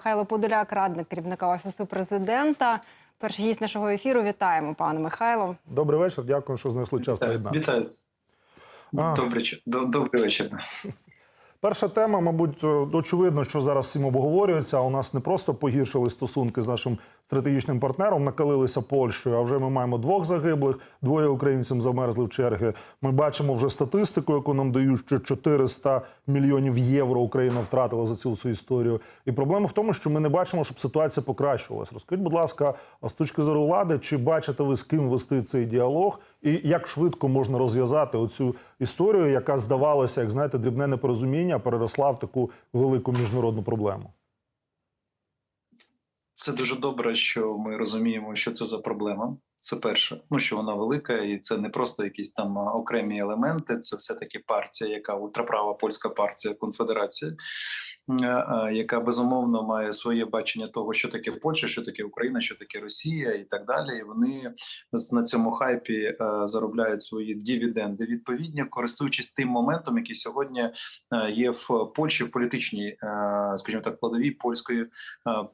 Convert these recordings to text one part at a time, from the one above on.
Михайло Подоляк, радник керівника офісу президента. Перший гість нашого ефіру. Вітаємо, пане Михайло. Добрий вечір. Дякую, що знайшли час Вітаю. Вітаю. Добрий, добрий вечір. Перша тема, мабуть, е, очевидно, що зараз всім обговорюється. У нас не просто погіршили стосунки з нашим стратегічним партнером, накалилися Польщею. А вже ми маємо двох загиблих, двоє українців замерзли в черги. Ми бачимо вже статистику, яку нам дають, що 400 мільйонів євро Україна втратила за цю всю історію. І проблема в тому, що ми не бачимо, щоб ситуація покращувалась. Розкажіть, будь ласка, з точки зору влади, чи бачите ви з ким вести цей діалог, і як швидко можна розв'язати оцю історію, яка здавалася, як знаєте, дрібне непорозуміння, переросла в таку велику міжнародну проблему? Це дуже добре, що ми розуміємо, що це за проблема. Це перше, ну що вона велика, і це не просто якісь там окремі елементи. Це все таки партія, яка ультраправа польська партія Конфедерація, е, е, яка безумовно має своє бачення того, що таке Польща, що таке Україна, що таке Росія, і так далі. І вони на цьому хайпі е, заробляють свої дивіденди. Відповідні, користуючись тим моментом, який сьогодні є в Польщі в політичній, скажімо так, складовій польської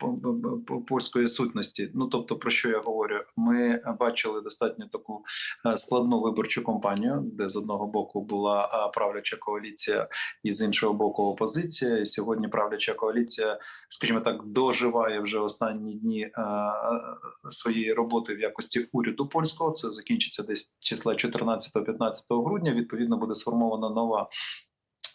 по- по- по- польської сутності. Ну тобто, про що я говорю? Ми бачили достатньо таку е, складну виборчу кампанію, де з одного боку була е, правляча коаліція, і з іншого боку опозиція. І сьогодні правляча коаліція, скажімо так, доживає вже останні дні е, своєї роботи в якості уряду польського. Це закінчиться десь числа 14-15 грудня. Відповідно, буде сформована нова.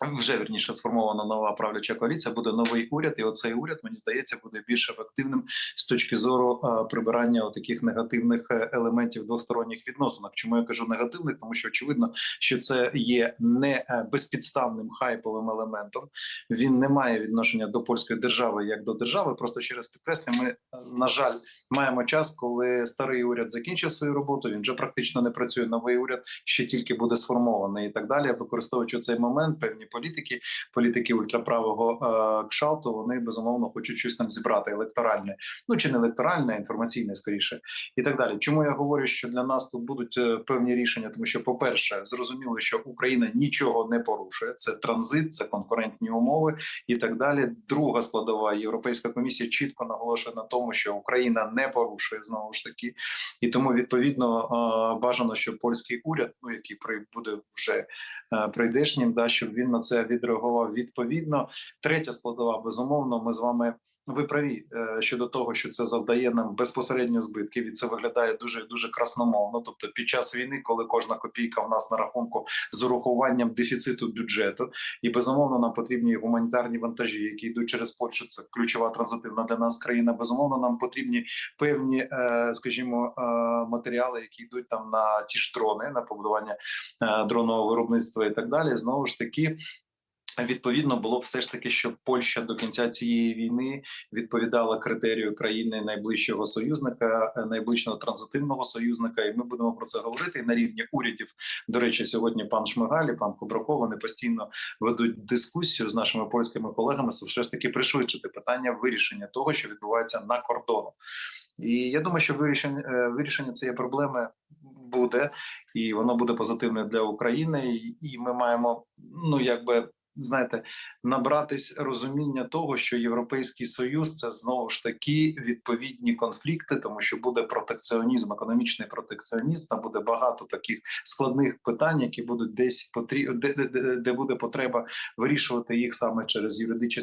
Вже вірніше сформована нова правляча коаліція, буде новий уряд, і оцей уряд мені здається буде більш ефективним з точки зору е, прибирання таких негативних е, елементів двосторонніх відносинах. Чому я кажу негативних? Тому що очевидно, що це є не е, безпідставним хайповим елементом. Він не має відношення до польської держави як до держави. Просто ще раз підкреслю, ми на жаль маємо час, коли старий уряд закінчив свою роботу. Він вже практично не працює. Новий уряд ще тільки буде сформований і так далі. Використовуючи цей момент, певні політики, політики ультраправого е, кшалту, вони безумовно хочуть щось там зібрати електоральне, ну чи не електоральне, а інформаційне скоріше, і так далі. Чому я говорю, що для нас тут будуть е, певні рішення? Тому що, по-перше, зрозуміло, що Україна нічого не порушує. Це транзит, це конкурентні умови і так далі. Друга складова Європейська комісія чітко наголошує на тому, що Україна не порушує знову ж таки, і тому відповідно е, бажано, щоб польський уряд, ну який буде вже е, прийдешнім, да щоб він на це відреагував відповідно. Третя складова, безумовно, ми з вами. Ви праві е, щодо того, що це завдає нам безпосередньо збитків, і це виглядає дуже дуже красномовно. Тобто, під час війни, коли кожна копійка в нас на рахунку з урахуванням дефіциту бюджету, і безумовно нам потрібні гуманітарні вантажі, які йдуть через Польщу. Це ключова транзитивна для нас країна. Безумовно, нам потрібні певні, е, скажімо, е, матеріали, які йдуть там на ті ж дрони, на побудування дронового виробництва і так далі. Знову ж таки. Відповідно було б все ж таки, щоб Польща до кінця цієї війни відповідала критерію країни найближчого союзника, е, найближчого транзитивного союзника, і ми будемо про це говорити і на рівні урядів. До речі, сьогодні пан Шмигаль і пан Кубраков вони постійно ведуть дискусію з нашими польськими колегами, щоб все ж таки пришвидшити питання вирішення того, що відбувається на кордону. І я думаю, що вирішення е, вирішення цієї проблеми буде, і воно буде позитивне для України. І ми маємо ну якби знаєте, набратись розуміння того, що Європейський Союз це знову ж таки відповідні конфлікти, тому що буде протекціонізм, економічний протекціонізм. Там буде багато таких складних питань, які будуть десь потрі... де, де, де, де буде потреба вирішувати їх саме через юридичну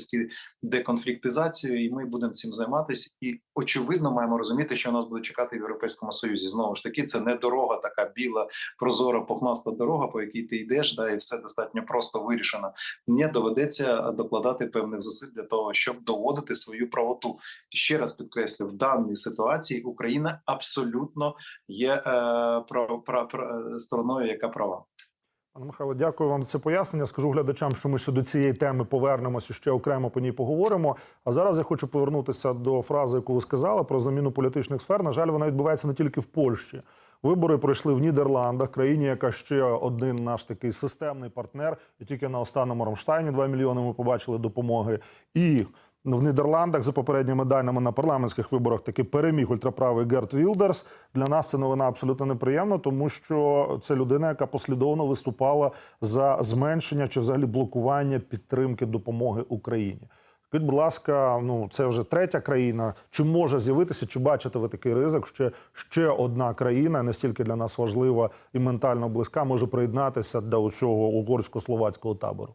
деконфліктизацію, і ми будемо цим займатися. І очевидно, маємо розуміти, що нас буде чекати в Європейському Союзі. Знову ж таки, це не дорога, така біла, прозора, пухнаста дорога, по якій ти йдеш, да, і все достатньо просто вирішено не доведеться докладати певних зусиль для того, щоб доводити свою правоту. Ще раз підкреслю, в даній ситуації Україна абсолютно є е, прав, прав, прав, стороною, яка права. Пане Михайло, дякую вам за це пояснення. Скажу глядачам, що ми ще до цієї теми повернемося ще окремо по ній поговоримо. А зараз я хочу повернутися до фрази, яку ви сказали про заміну політичних сфер. На жаль, вона відбувається не тільки в Польщі. Вибори пройшли в Нідерландах, країні, яка ще один наш такий системний партнер. І тільки на останньому Рамштайні 2 мільйони ми побачили допомоги. І в Нідерландах за попередніми даними на парламентських виборах таки переміг ультраправий Герт Вілдерс. Для нас це новина абсолютно неприємна, тому що це людина, яка послідовно виступала за зменшення чи взагалі блокування підтримки допомоги Україні. Скажіть, будь ласка, ну це вже третя країна. Чи може з'явитися, чи бачите ви такий ризик? Ще ще одна країна, настільки для нас важлива і ментально близька, може приєднатися до цього угорсько-словацького табору?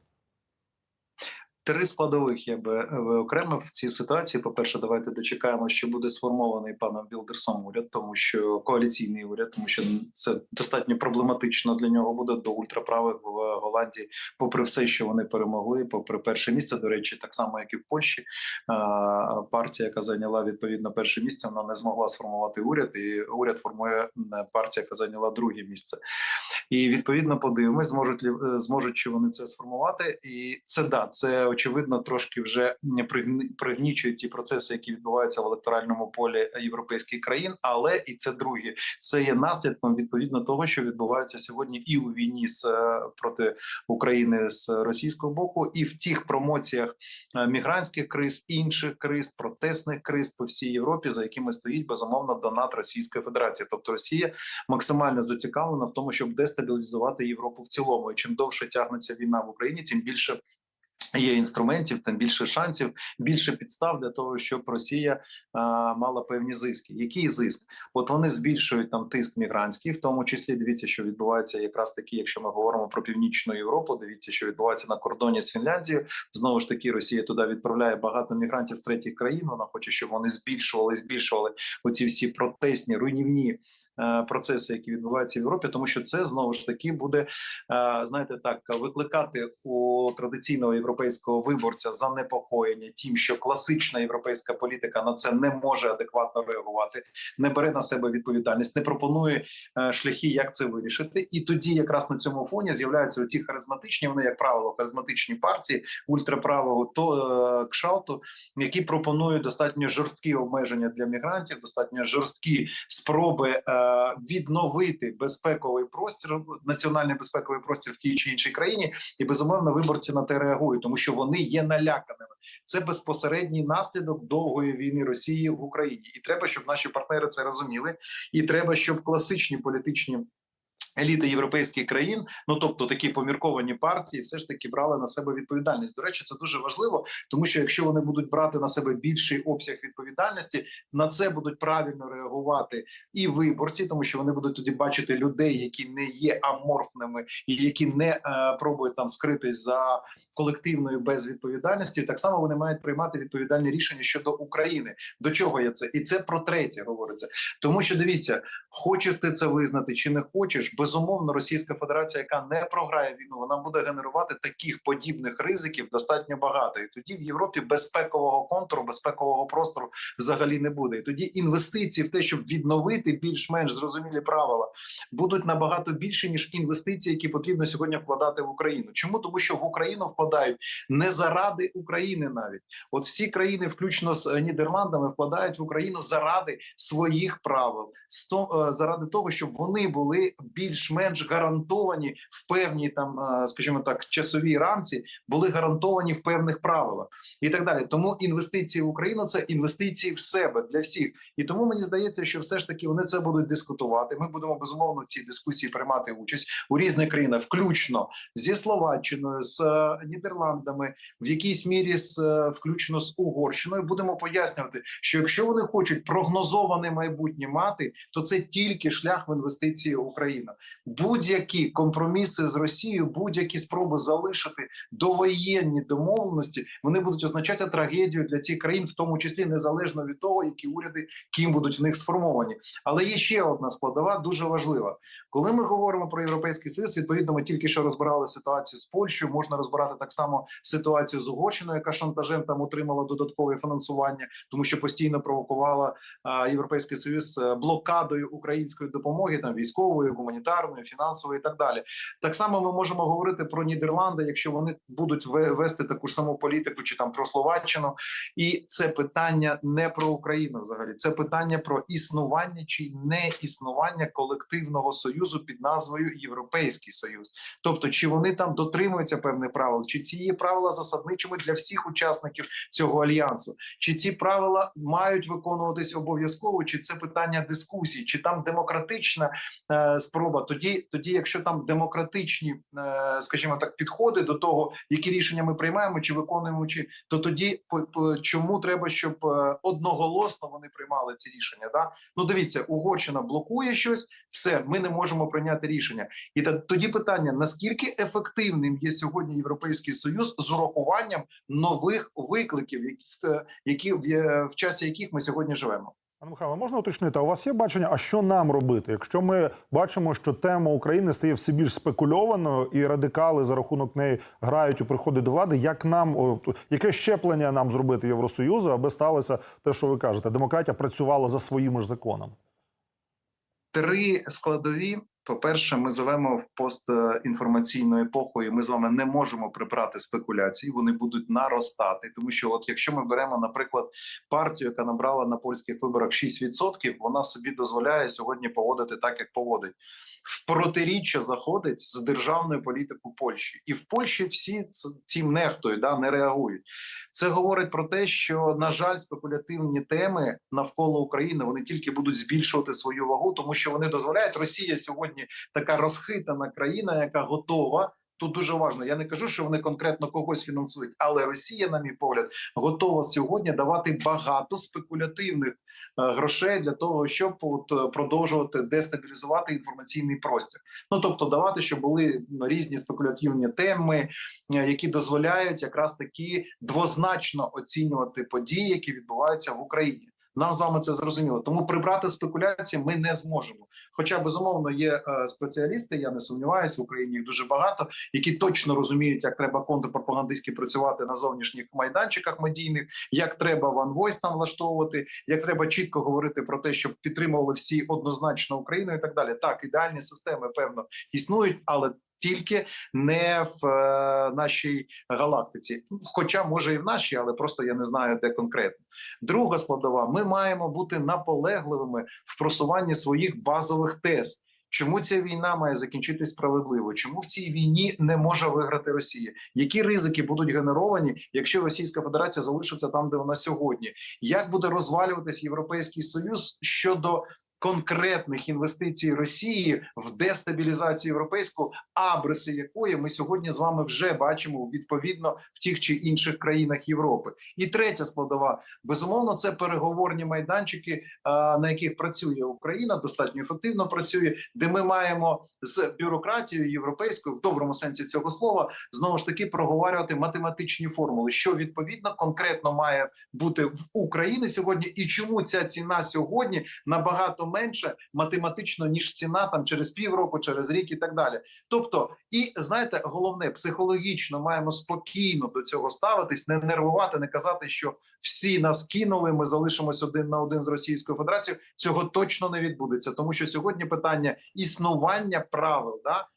Три складових я би виокремив в цій ситуації. По перше, давайте дочекаємо, що буде сформований паном Білдерсом уряд, тому що коаліційний уряд, тому що це достатньо проблематично для нього буде до ультраправих в Голландії, попри все, що вони перемогли, попри перше місце. До речі, так само як і в Польщі, партія, яка зайняла відповідно перше місце, вона не змогла сформувати уряд, і уряд формує партія, яка зайняла друге місце. І відповідно подивимось, зможуть е, зможуть чи вони це сформувати. І це да, це очевидно трошки вже пригнічує ті процеси, які відбуваються в електоральному полі європейських країн. Але і це друге, це є наслідком відповідно того, що відбувається сьогодні, і у війні з е, проти України з російського боку, і в тих промоціях е, мігрантських криз, інших криз, протестних криз по всій Європі, за якими стоїть безумовно донат Російської Федерації, тобто Росія максимально зацікавлена в тому, щоб дестабілізувати Європу в цілому. І чим довше тягнеться війна в Україні, тим більше. Є інструментів, тим більше шансів, більше підстав для того, щоб Росія а, мала певні зиски. Який зиск? От вони збільшують там тиск мігрантський, в тому числі дивіться, що відбувається якраз таки, якщо ми говоримо про північну Європу. Дивіться, що відбувається на кордоні з Фінляндією. Знову ж таки, Росія туди відправляє багато мігрантів з третіх країн. Вона хоче, щоб вони збільшували, збільшували оці всі протестні руйнівні е, процеси, які відбуваються в Європі, тому що це знову ж таки буде е, знаєте так викликати у традиційного європейського виборця занепокоєння, тим, що класична європейська політика на це не може адекватно реагувати, не бере на себе відповідальність, не пропонує е, шляхи, як це вирішити. І тоді, якраз на цьому фоні, з'являються ці харизматичні, вони як правило, харизматичні партії ультраправого то е, кшалту, які пропонують достатньо жорсткі обмеження для мігрантів, достатньо жорсткі спроби е, відновити безпековий простір, національний безпековий простір в тій чи іншій країні, і безумовно виборці на те реагують, тому що вони є наляканими. Це безпосередній наслідок довгої війни Росії в Україні, і треба, щоб наші партнери це розуміли. І треба, щоб класичні політичні. Еліти європейських країн, ну тобто такі помірковані партії, все ж таки брали на себе відповідальність. До речі, це дуже важливо, тому що якщо вони будуть брати на себе більший обсяг відповідальності, на це будуть правильно реагувати і виборці, тому що вони будуть тоді бачити людей, які не є аморфними і які не е, пробують там скритись за колективною безвідповідальністю. Так само вони мають приймати відповідальні рішення щодо України. До чого я це? І це про третє говориться, тому що дивіться, хочеш ти це визнати чи не хочеш, безумовно, Російська Федерація, яка не програє війну, вона буде генерувати таких подібних ризиків достатньо багато. І тоді в Європі безпекового контуру, безпекового простору взагалі не буде. І тоді інвестиції в те, щоб відновити більш-менш зрозумілі правила, будуть набагато більше ніж інвестиції, які потрібно сьогодні вкладати в Україну. Чому тому, що в Україну вкладають не заради України, навіть от всі країни, включно з е, Нідерландами, вкладають в Україну заради своїх правил, е, заради того, щоб вони були більш-менш гарантовані в певній там, скажімо так, часовій рамці, були гарантовані в певних правилах і так далі. Тому інвестиції в Україну це інвестиції в себе для всіх. І тому мені здається, що все ж таки вони це будуть дискутувати. Ми будемо безумовно в цій дискусії приймати участь у різних країнах, включно зі Словаччиною, з е, Нідерландами, в якійсь мірі з е, включно з Угорщиною. Будемо пояснювати, що якщо вони хочуть прогнозоване майбутнє мати, то це тільки шлях в інвестиції в Україну. Будь-які компроміси з Росією, будь-які спроби залишити довоєнні домовленості, вони будуть означати трагедію для цих країн, в тому числі незалежно від того, які уряди ким будуть в них сформовані. Але є ще одна складова, дуже важлива. Коли ми говоримо про європейський союз, відповідно, ми тільки що розбирали ситуацію з Польщею. Можна розбирати так само ситуацію з Угорщиною, яка шантажем там отримала додаткове фінансування, тому що постійно провокувала європейський союз е, блокадою української допомоги, там військової, гуманітарної, фінансової і так далі. Так само ми можемо говорити про Нідерланди, якщо вони будуть ве- вести таку ж саму політику, чи там про Словаччину, і це питання не про Україну взагалі. Це питання про існування чи не існування колективного союзу під назвою Європейський Союз. Тобто, чи вони там дотримуються певних правил, чи ці є правила засадничими для всіх учасників цього альянсу, чи ці правила мають виконуватись обов'язково, чи це питання дискусії, чи там демократична е, спроба. Тоді, тоді, якщо там демократичні, е, скажімо так, підходи до того, які рішення ми приймаємо чи виконуємо, чи то тоді чому треба, щоб е, одноголосно вони приймали ці рішення? Да? Ну дивіться, Угорщина блокує щось, все, ми не можемо прийняти рішення. І тоді питання: наскільки ефективним є сьогодні Європейський Союз з урахуванням нових викликів, які е, в часі яких ми сьогодні живемо? Пане Михайло, можна уточнити, у вас є бачення, а що нам робити? Якщо ми бачимо, що тема України стає все більш спекульованою, і радикали за рахунок неї грають у приходи до влади, як нам яке щеплення нам зробити Євросоюзу, аби сталося те, що ви кажете, демократія працювала за своїми ж законами? Три складові. По-перше, ми живемо в постінформаційну епоху, і ми з вами не можемо прибрати спекуляції. Вони будуть наростати, тому що, от якщо ми беремо, наприклад, партію, яка набрала на польських виборах 6%, вона собі дозволяє сьогодні поводити так, як поводить. В протиріччя заходить з державною політикою Польщі, і в Польщі всі цим нехтують, да не реагують. Це говорить про те, що на жаль, спекулятивні теми навколо України вони тільки будуть збільшувати свою вагу, тому що вони дозволяють Росія сьогодні така розхитана країна, яка готова. Тут дуже важливо. Я не кажу, що вони конкретно когось фінансують, але Росія, на мій погляд, готова сьогодні давати багато спекулятивних е, грошей для того, щоб от, е, продовжувати дестабілізувати інформаційний простір. Ну тобто, давати, щоб були різні спекулятивні теми, е, які дозволяють якраз таки двозначно оцінювати події, які відбуваються в Україні. Нам з вами це зрозуміло. Тому прибрати спекуляції ми не зможемо. Хоча безумовно є е, спеціалісти, я не сумніваюся, в Україні їх дуже багато, які точно розуміють, як треба контрпропагандистськи працювати на зовнішніх майданчиках медійних, як треба ванвойс там влаштовувати, як треба чітко говорити про те, щоб підтримували всі однозначно Україну і так далі. Так, ідеальні системи певно існують, але тільки не в е, нашій галактиці, хоча може і в нашій, але просто я не знаю де конкретно. Друга складова: ми маємо бути наполегливими в просуванні своїх базових тез. Чому ця війна має закінчитись справедливо? Чому в цій війні не може виграти Росія? Які ризики будуть генеровані, якщо Російська Федерація залишиться там, де вона сьогодні? Як буде розвалюватись Європейський Союз щодо конкретних інвестицій Росії в дестабілізацію європейську, абриси якої ми сьогодні з вами вже бачимо відповідно в тих чи інших країнах Європи? І третя складова безумовно це переговорні майданчики, на яких працює Україна, достатньо ефективно працює, де ми маємо з бюрократією європейською в доброму сенсі цього слова знову ж таки проговорювати математичні формули, що відповідно конкретно має бути в Україні сьогодні, і чому ця ціна сьогодні набагато менше математично ніж ціна там через півроку, через рік і так далі. Тобто, і знаєте, головне психологічно маємо спокійно до цього ставитись, не нервувати, не казати, що всі нас кинули. Ми залишимось один на один з Російською Федерацією. Цього точно не відбудеться, тому що сьогодні питання існування правил да.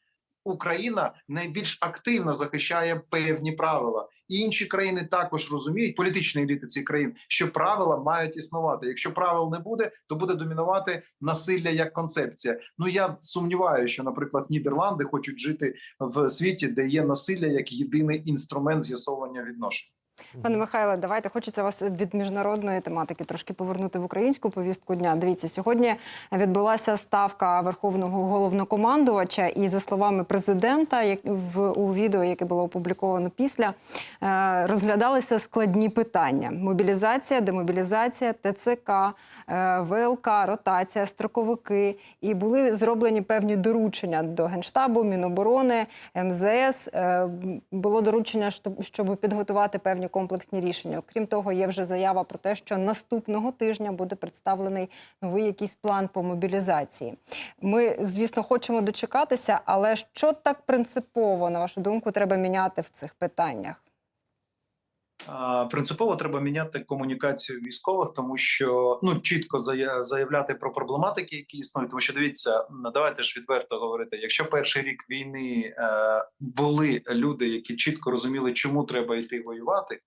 Україна найбільш активно захищає певні правила, і інші країни також розуміють політичні еліти цих країн, що правила мають існувати. Якщо правил не буде, то буде домінувати насилля як концепція. Ну я сумніваюся, що, наприклад, Нідерланди хочуть жити в світі, де є насилля як єдиний інструмент з'ясовування відношень. Пане Михайле, давайте хочеться вас від міжнародної тематики трошки повернути в українську повістку дня. Дивіться, сьогодні відбулася ставка верховного головнокомандувача, і за словами президента, як в у відео, яке було опубліковано після, е, розглядалися складні питання: мобілізація, демобілізація, ТЦК, е, ВЛК, ротація, строковики. І були зроблені певні доручення до генштабу, Міноборони, МЗС. Е, Було доручення, щоб- щоб підготувати певні комплексні рішення. Окрім того, є вже заява про те, що наступного тижня буде представлений новий якийсь план по мобілізації. Ми, звісно, хочемо дочекатися, але що так принципово, на вашу думку, треба міняти в цих питаннях? Принципово треба міняти комунікацію військових, тому що ну чітко зая- заявляти про проблематики, які існують. Тому що дивіться, давайте ж відверто говорити. Якщо перший рік війни е, були люди, які чітко розуміли, чому треба йти воювати,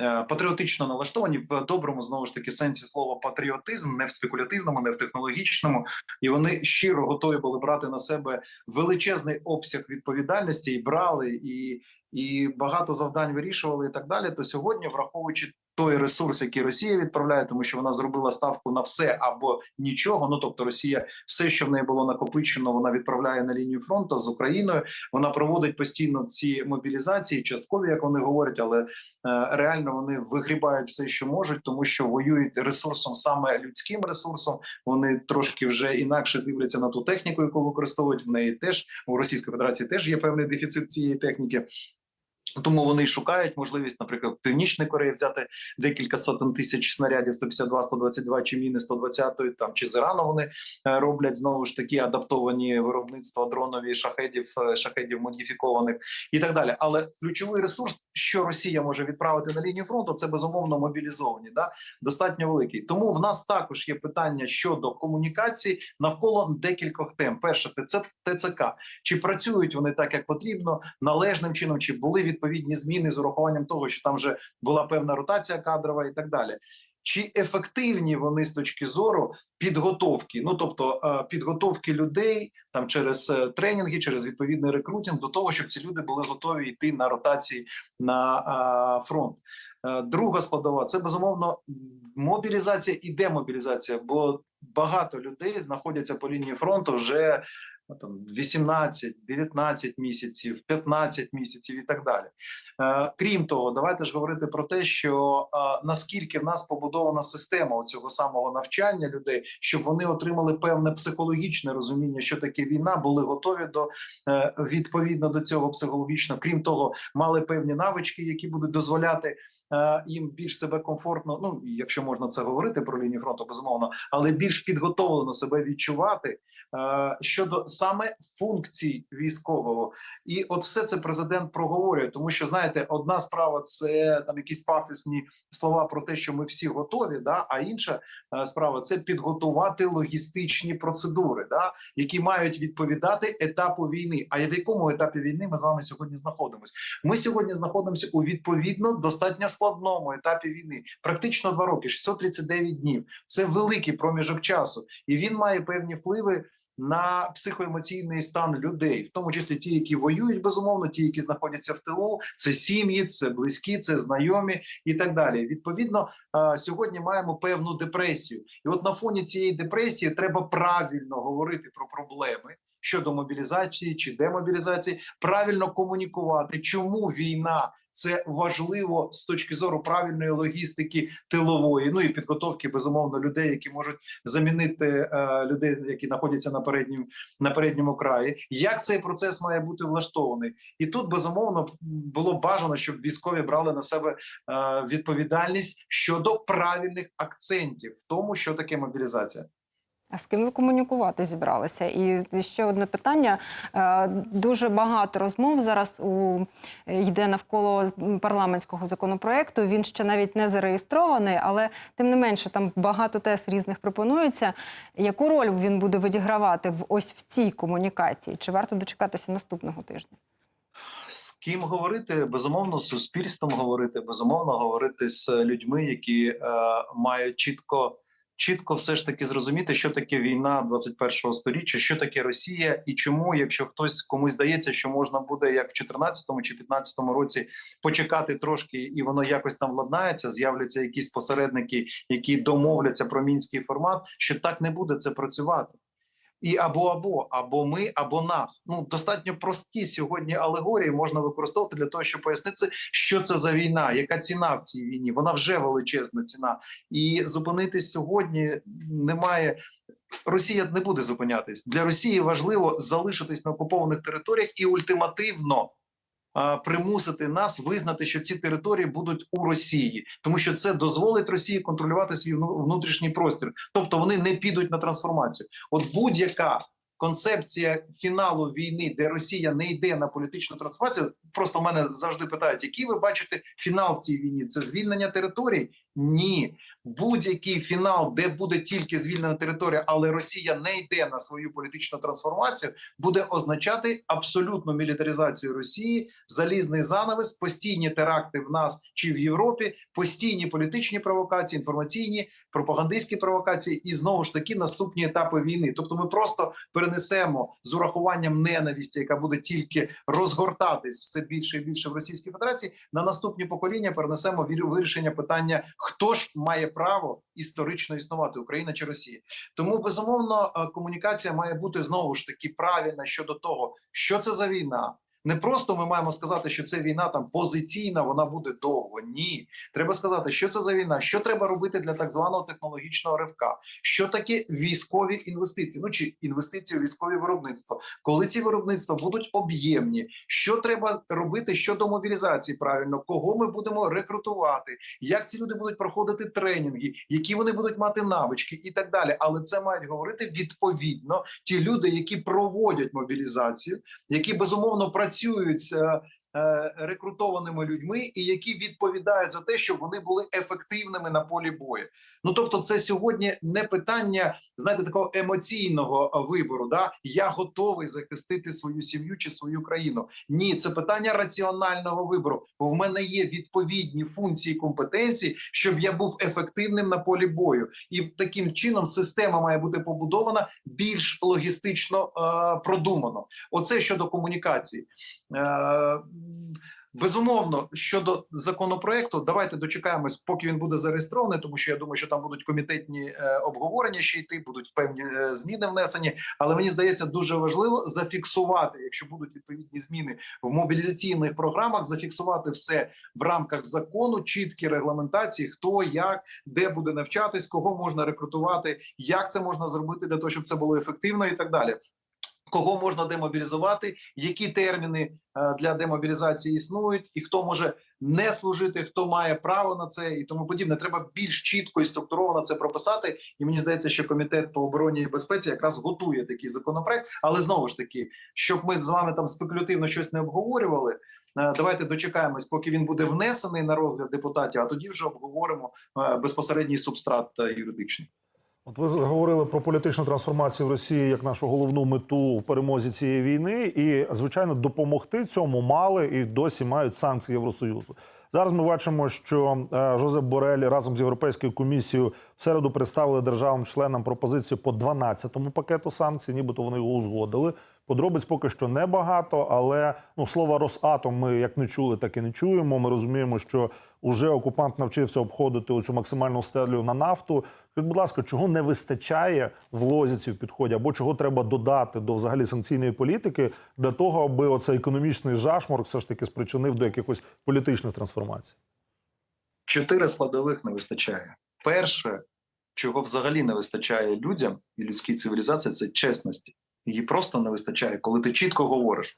е, патріотично налаштовані в доброму знову ж таки сенсі слова патріотизм, не в спекулятивному, не в технологічному, і вони щиро готові були брати на себе величезний обсяг відповідальності і брали, і, і багато завдань вирішували, і так далі. То сьогодні, враховуючи той ресурс, який Росія відправляє, тому що вона зробила ставку на все або нічого. Ну тобто, Росія все, що в неї було накопичено, вона відправляє на лінію фронту з Україною. Вона проводить постійно ці мобілізації, часткові, як вони говорять, але е, реально вони вигрібають все, що можуть, тому що воюють ресурсом, саме людським ресурсом. Вони трошки вже інакше дивляться на ту техніку, яку використовують. В неї теж у Російської Федерації теж є певний дефіцит цієї техніки. Тому вони шукають можливість, наприклад, Північної Кореї взяти декілька сотень тисяч снарядів 152, 122 чи міни 120 там чи з Ірану вони е, роблять знову ж такі адаптовані виробництва дронові шахедів, е, шахедів модифікованих і так далі. Але ключовий ресурс, що Росія може відправити на лінію фронту, це безумовно мобілізовані, да достатньо великий. Тому в нас також є питання щодо комунікації навколо декількох тем. Перше, це ТЦК. Чи працюють вони так, як потрібно, належним чином, чи були відповідні зміни з урахуванням того, що там вже була певна ротація кадрова і так далі. Чи ефективні вони з точки зору підготовки? Ну тобто е, підготовки людей там через е, тренінги, через відповідний рекрутинг до того, щоб ці люди були готові йти на ротації на е, фронт. Друга складова це безумовно мобілізація і демобілізація, бо багато людей знаходяться по лінії фронту вже там 18, 19 місяців, 15 місяців і так далі. Е, крім того, давайте ж говорити про те, що е, наскільки в нас побудована система цього самого навчання людей, щоб вони отримали певне психологічне розуміння, що таке війна, були готові до е, відповідно до цього психологічно. Крім того, мали певні навички, які будуть дозволяти їм більш себе комфортно. Ну якщо можна це говорити про лінію фронту, безумовно, але більш підготовлено себе відчувати щодо саме функцій військового. І от все це президент проговорює, тому що знаєте, одна справа це там якісь пафісні слова про те, що ми всі готові, да а інша е, справа це підготувати логістичні процедури, да які мають відповідати етапу війни. А в якому етапі війни ми з вами сьогодні знаходимося? Ми сьогодні знаходимося у відповідно достатньо складному етапі війни, практично два роки, 639 днів. Це великий проміжок часу, і він має певні впливи на психоемоційний стан людей, в тому числі ті, які воюють, безумовно, ті, які знаходяться в тилу, це сім'ї, це близькі, це знайомі і так далі. Відповідно, сьогодні маємо певну депресію, і от на фоні цієї депресії треба правильно говорити про проблеми. Щодо мобілізації чи демобілізації, правильно комунікувати, чому війна це важливо з точки зору правильної логістики тилової, ну і підготовки безумовно людей, які можуть замінити е, людей, які знаходяться на передньому на передньому краї. Як цей процес має бути влаштований? І тут безумовно було бажано, щоб військові брали на себе е, відповідальність щодо правильних акцентів в тому, що таке мобілізація. А з ким ви комунікувати зібралися? І ще одне питання. Е, Дуже багато розмов зараз у йде навколо парламентського законопроекту. Він ще навіть не зареєстрований, але тим не менше там багато тез різних пропонується. Яку роль він буде відігравати в ось в цій комунікації? Чи варто дочекатися наступного тижня? З ким говорити? Безумовно, з суспільством говорити, безумовно, говорити з людьми, які е, мають чітко. Чітко все ж таки зрозуміти, що таке війна 21-го сторіччя, що таке Росія, і чому, якщо хтось комусь здається, що можна буде як в 14-му чи 15-му році почекати трошки, і воно якось там владнається, з'являться якісь посередники, які домовляться про мінський формат, що так не буде це працювати. І або або або ми, або нас. Ну достатньо прості сьогодні алегорії можна використовувати для того, щоб пояснити, що це за війна, яка ціна в цій війні. Вона вже величезна ціна, і зупинитись сьогодні немає. Росія не буде зупинятись для Росії. Важливо залишитись на окупованих територіях і ультимативно примусити нас визнати, що ці території будуть у Росії, тому що це дозволить Росії контролювати свій внутрішній простір. Тобто вони не підуть на трансформацію. От будь-яка концепція фіналу війни, де Росія не йде на політичну трансформацію, просто в мене завжди питають, який ви бачите фінал в цій війні? Це звільнення територій? Ні, будь-який фінал, де буде тільки звільнена територія, але Росія не йде на свою політичну трансформацію, буде означати абсолютну мілітаризацію Росії, залізний занавес, постійні теракти в нас чи в Європі, постійні політичні провокації, інформаційні пропагандистські провокації, і знову ж таки наступні етапи війни. Тобто, ми просто перенесемо з урахуванням ненависті, яка буде тільки розгортатись все більше і більше в Російській Федерації. На наступні покоління перенесемо вирішення питання, хто ж має право історично існувати, Україна чи Росія. Тому безумовно е, комунікація має бути знову ж таки правильна щодо того, що це за війна. Не просто ми маємо сказати, що це війна там позиційна, вона буде довго. Ні, треба сказати, що це за війна, що треба робити для так званого технологічного ривка, що таке військові інвестиції, ну чи інвестиції у військові виробництва, коли ці виробництва будуть об'ємні, що треба робити щодо мобілізації правильно, кого ми будемо рекрутувати, як ці люди будуть проходити тренінги, які вони будуть мати навички? І так далі. Але це мають говорити відповідно ті люди, які проводять мобілізацію, які безумовно працюють е, е, рекрутованими людьми, і які відповідають за те, щоб вони були ефективними на полі бою. Ну тобто, це сьогодні не питання знаєте такого емоційного е, вибору. Да я готовий захистити свою сім'ю чи свою країну. Ні, це питання раціонального вибору. В мене є відповідні функції компетенції, щоб я був ефективним на полі бою, і таким чином система має бути побудована більш логістично е, продумано. Оце щодо комунікації. Е, Безумовно, щодо законопроекту, давайте дочекаємось, поки він буде зареєстрований, тому що я думаю, що там будуть комітетні е, обговорення ще йти, будуть певні е, зміни внесені. Але мені здається, дуже важливо зафіксувати, якщо будуть відповідні зміни в мобілізаційних програмах, зафіксувати все в рамках закону, чіткі регламентації, хто як, де буде навчатись, кого можна рекрутувати, як це можна зробити для того, щоб це було ефективно, і так далі. Кого можна демобілізувати, які терміни е, для демобілізації існують, і хто може не служити, хто має право на це і тому подібне. Треба більш чітко і структуровано це прописати. І мені здається, що комітет по обороні і безпеці якраз готує такий законопроект. Але знову ж таки, щоб ми з вами там спекулятивно щось не обговорювали. е, Давайте дочекаємось, поки він буде внесений на розгляд депутатів, а тоді вже обговоримо е, безпосередній субстрат юридичний. От ви говорили про політичну трансформацію в Росії як нашу головну мету в перемозі цієї війни, і звичайно допомогти цьому мали і досі мають санкції Євросоюзу. Зараз ми бачимо, що е, Жозеп Борель разом з Європейською комісією в середу представили державам-членам пропозицію по 12-му пакету санкцій, нібито вони його узгодили. Подробиць поки що небагато, але ну слова Росатом ми як не чули, так і не чуємо. Ми розуміємо, що уже окупант навчився обходити оцю максимальну стелю на нафту. Скажіть, будь ласка, чого не вистачає в лозіці в підході, або чого треба додати до взагалі санкційної політики для того, аби оцей економічний жашморк все ж таки спричинив до якихось політичних трансформацій? чотири складових не вистачає. Перше, чого взагалі не вистачає людям і людській цивілізації, це чесності. Її просто не вистачає, коли ти чітко говориш,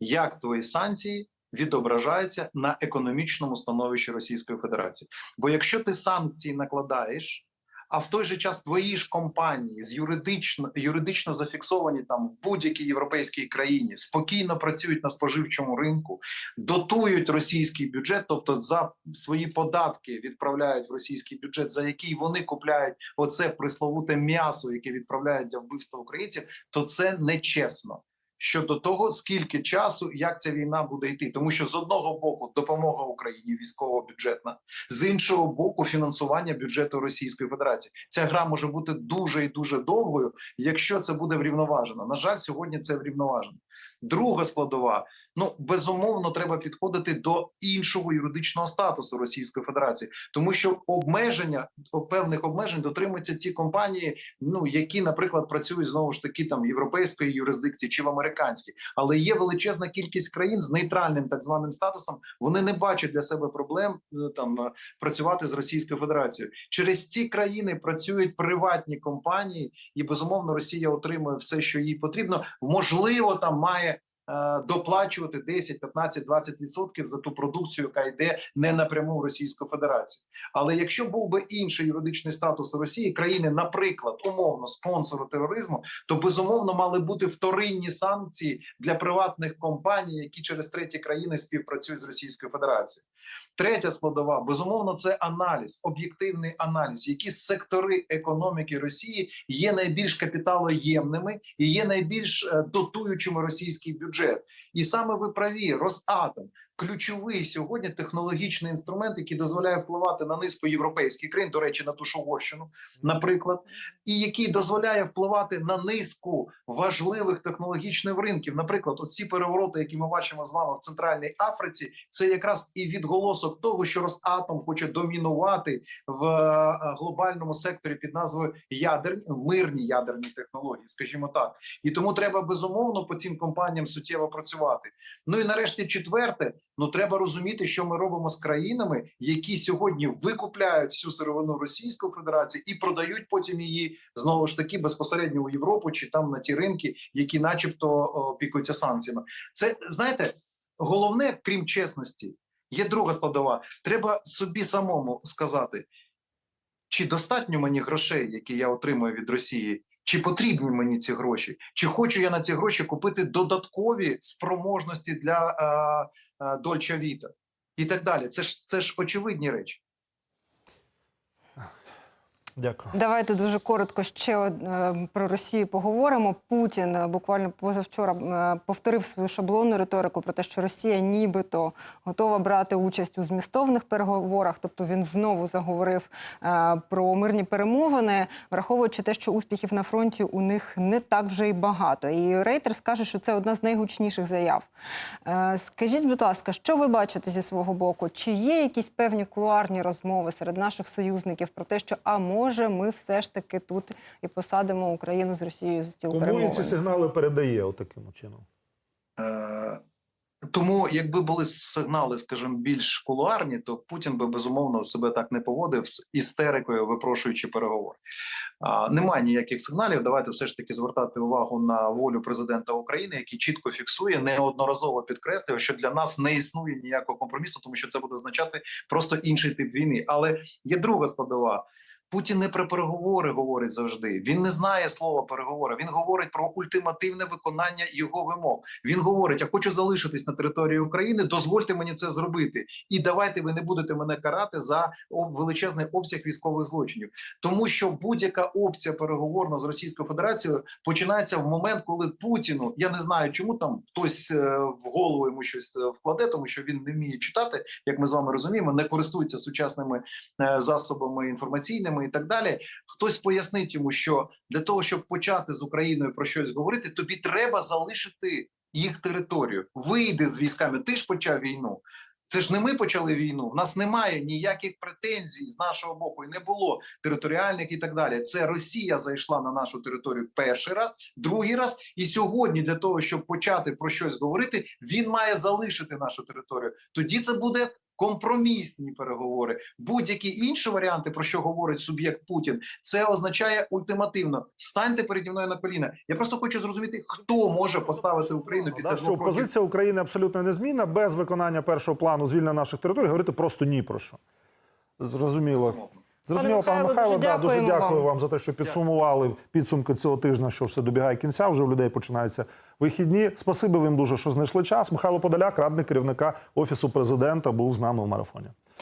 як твої санкції відображаються на економічному становищі Російської Федерації. Бо якщо ти санкції накладаєш, а в той же час твої ж компанії з юридично юридично зафіксовані там в будь-якій європейській країні спокійно працюють на споживчому ринку, дотують російський бюджет, тобто за свої податки відправляють в російський бюджет, за який вони купляють оце присловуте м'ясо, яке відправляють для вбивства українців, то це нечесно. Щодо того, скільки часу, як ця війна буде йти, тому що з одного боку допомога Україні військово-бюджетна, з іншого боку, фінансування бюджету Російської Федерації. Ця гра може бути дуже і дуже довгою, якщо це буде врівноважено. На жаль, сьогодні це врівноважено. Друга складова: ну безумовно, треба підходити до іншого юридичного статусу Російської Федерації, тому що обмеження певних обмежень дотримуються ті компанії, ну які, наприклад, працюють знову ж таки там в європейської юрисдикції чи в американській, але є величезна кількість країн з нейтральним так званим статусом. Вони не бачать для себе проблем е, там е, працювати з Російською Федерацією. Через ці країни працюють приватні компанії, і безумовно Росія отримує все, що їй потрібно. Можливо, там має доплачувати 10, 15, 20 відсотків за ту продукцію, яка йде не напряму в Російську Федерацію. Але якщо був би інший юридичний статус Росії, країни, наприклад, умовно спонсору тероризму, то безумовно мали бути вторинні санкції для приватних компаній, які через треті країни співпрацюють з Російською Федерацією. Третя складова безумовно це аналіз, об'єктивний аналіз, які сектори економіки Росії є найбільш капіталоємними і є найбільш е, дотуючими російський бюджет. І саме ви праві, Росатом. Ключовий сьогодні технологічний інструмент, який дозволяє впливати на низку європейських країн, до речі, на ту ж Угорщину, наприклад, і який дозволяє впливати на низку важливих технологічних ринків. Наприклад, оці перевороти, які ми бачимо з вами в Центральній Африці, це якраз і відголосок того, що Росатом хоче домінувати в е, глобальному секторі під назвою ядерні мирні ядерні технології, скажімо так. І тому треба безумовно по цим компаніям суттєво працювати. Ну і нарешті, четверте, ну треба розуміти, що ми робимо з країнами, які сьогодні викупляють всю сировину Російської Федерації і продають потім її знову ж таки безпосередньо у Європу чи там на ті ринки, які, начебто, опікуються санкціями. Це знаєте, головне, крім чесності, є друга складова. Треба собі самому сказати, чи достатньо мені грошей, які я отримую від Росії. Чи потрібні мені ці гроші? Чи хочу я на ці гроші купити додаткові спроможності для е, е, Дольча Віта і так далі? Це ж це ж очевидні речі. Дякую. Давайте дуже коротко ще е, про Росію поговоримо. Путін е, буквально позавчора е, повторив свою шаблонну риторику про те, що Росія нібито готова брати участь у змістовних переговорах. Тобто він знову заговорив про мирні перемовини, враховуючи те, що успіхів на фронті у них не так вже й багато. І Рейтер скаже, що це одна з найгучніших заяв. Скажіть, будь ласка, що ви бачите зі свого боку? Чи є якісь певні кулуарні розмови серед наших союзників про те, що а може ми все ж таки тут і посадимо Україну з Росією за стіл Кому він ці сигнали передає отаким чином? Е, тому, якби були сигнали, скажімо, більш кулуарні, то Путін би безумовно себе так не поводив з істерикою, випрошуючи переговори. А, немає ніяких сигналів. Давайте все ж таки звертати увагу на волю президента України, який чітко фіксує, неодноразово підкреслює, що для нас не існує ніякого компромісу, тому що це буде означати просто інший тип війни. Але є друга складова. Путін не про переговори говорить завжди. Він не знає слова переговори. Він говорить про ультимативне виконання його вимог. Він говорить: я хочу залишитись на території України. Дозвольте мені це зробити, і давайте ви не будете мене карати за величезний обсяг військових злочинів. Тому що будь-яка опція переговорна з Російською Федерацією починається в момент, коли Путіну я не знаю, чому там хтось е, в голову йому щось е, вкладе, тому що він не вміє читати, як ми з вами розуміємо, не користується сучасними е, засобами інформаційними і так далі. Хтось пояснить йому, що для того, щоб почати з Україною про щось говорити, тобі треба залишити їх територію. Вийди з військами. Ти ж почав війну. Це ж не ми почали війну. В нас немає ніяких претензій з нашого боку, і не було територіальних і так далі. Це Росія зайшла на нашу територію перший раз, другий раз. І сьогодні, для того, щоб почати про щось говорити, він має залишити нашу територію. Тоді це буде компромісні переговори. Будь-які інші варіанти, про що говорить суб'єкт Путін, це означає ультимативно. Станьте переді мною на коліна. Я просто хочу зрозуміти, хто може поставити Україну після Да, що років позиція України абсолютно незмінна, без виконання першого плану звільнення наших територій говорити просто ні про що. Зрозуміло. Зрозуміло, Пане пане Михайло, да, дуже дякую вам. вам за те, що підсумували підсумки цього тижня, що все добігає кінця. Вже в людей починаються вихідні. Спасибі вам дуже, що знайшли час. Михайло Подоляк, радник керівника офісу президента, був з нами у марафоні.